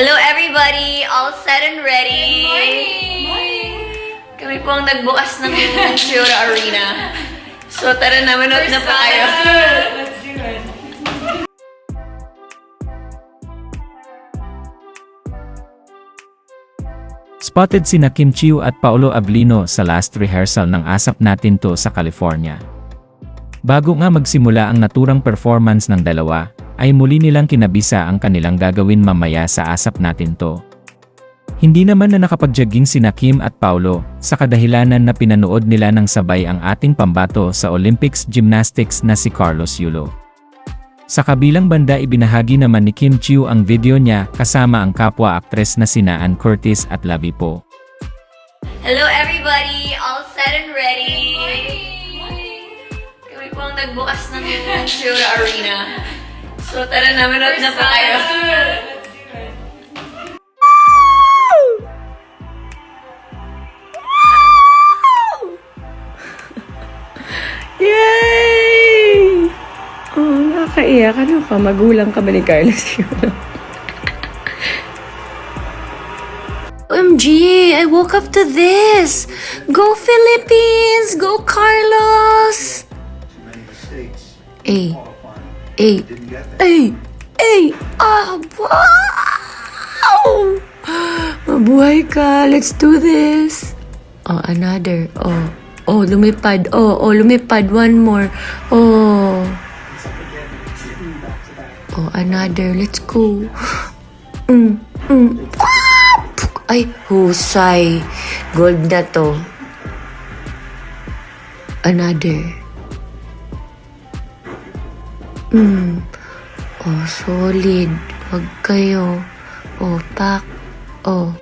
Hello everybody! All set and ready! Kami po ang nagbukas ng Chiura Arena. So tara na, manood na pa kayo. Let's do it. Spotted sina Kim Chiu at Paolo Ablino sa last rehearsal ng Asap Natin To sa California. Bago nga magsimula ang naturang performance ng dalawa, ay muli nilang kinabisa ang kanilang gagawin mamaya sa Asap Natin To. Hindi naman na nakapagjogging sina Kim at Paolo, sa kadahilanan na pinanood nila ng sabay ang ating pambato sa Olympics Gymnastics na si Carlos Yulo. Sa kabilang banda ibinahagi naman ni Kim Chiu ang video niya kasama ang kapwa-aktres na sina Ann Curtis at Lavi Po. Hello everybody! All set and ready! Kami po ang nagbukas ng Chiura Arena. So tara na, manood na pa kayo. Yay! Oh, nakakaiyak. Ano ka? Magulang ka ba ni Carlos yun? OMG, I woke up to this! Go Philippines! Go Carlos! Hey, there. hey, hey! Ah, wow! Mabuhay ka! Let's do this! Oh, another. Oh, oh, lumipad. Oh, oh, lumipad. One more. Oh. Oh, another. Let's go. Mm, mm. Ah! Ay, husay. Gold na to. Another. Mm. Oh, solid. Wag kayo. Oh, pak. Oh.